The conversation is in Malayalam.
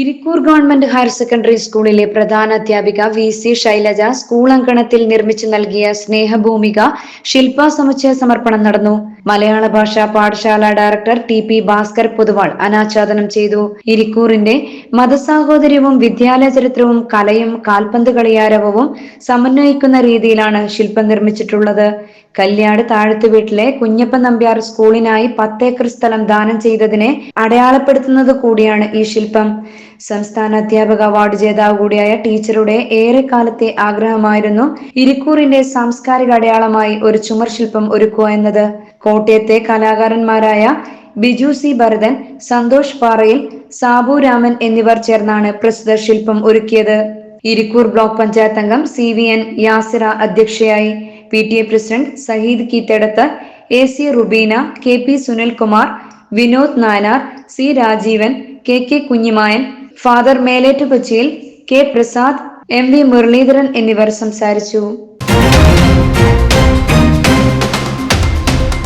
ഇരിക്കൂർ ഗവൺമെന്റ് ഹയർ സെക്കൻഡറി സ്കൂളിലെ പ്രധാന അധ്യാപിക വി സി ശൈലജ സ്കൂൾ അങ്കണത്തിൽ നിർമ്മിച്ചു നൽകിയ സ്നേഹഭൂമിക ശില്പ സമുച്ചയ സമർപ്പണം നടന്നു മലയാള ഭാഷാ പാഠശാല director T P Bhaskar Poduval അനാച്ഛാദനം ചെയ്തു. ഇരിക്കൂറിന്റെ മതസാഹോദര്യവും വിദ്യാലയ ചരിത്രവും കലയും കാൽപന്ത് കളിയാരവവും സമന്വയിക്കുന്ന രീതിയിലാണ് ശില്പം നിർമ്മിച്ചിട്ടുള്ളത്. കല്യാട് താഴത്തു വീട്ടിലെ കുഞ്ഞപ്പൻ നമ്പ്യാർ സ്കൂളിനായി പത്തേക്കർ സ്ഥലം ദാനം ചെയ്തതിനെ അടയാളപ്പെടുത്തുന്നത് കൂടിയാണ് ഈ ശില്പം. സംസ്ഥാന അധ്യാപക അവാർഡ് ജേതാവ് കൂടിയായ ടീച്ചറുടെ ഏറെക്കാലത്തെ ആഗ്രഹമായിരുന്നു ഇരിക്കൂറിന്റെ സാംസ്കാരിക അടയാളമായി ഒരു ചുമർ ശില്പം ഒരുക്കുക എന്നത്. കോട്ടയത്തെ കലാകാരന്മാരായ ബിജു സി ഭരതൻ സന്തോഷ് പാറയിൽ സാബു രാമൻ എന്നിവർ ചേർന്നാണ് പ്രസ്തുത ശില്പം ഒരുക്കിയത്. ഇരിക്കൂർ ബ്ലോക്ക് പഞ്ചായത്ത് അംഗം സി വി എൻ യാസിറ അധ്യക്ഷയായി. P T A president Saheed Keethadath A C Rubeena K P Sunilkumar Vinod Nayanar C Rajeevan K K Kunhimayan father Melet കൊച്ചിയിൽ K Prasad M V Muraleedharan എന്നിവർ സംസാരിച്ചു.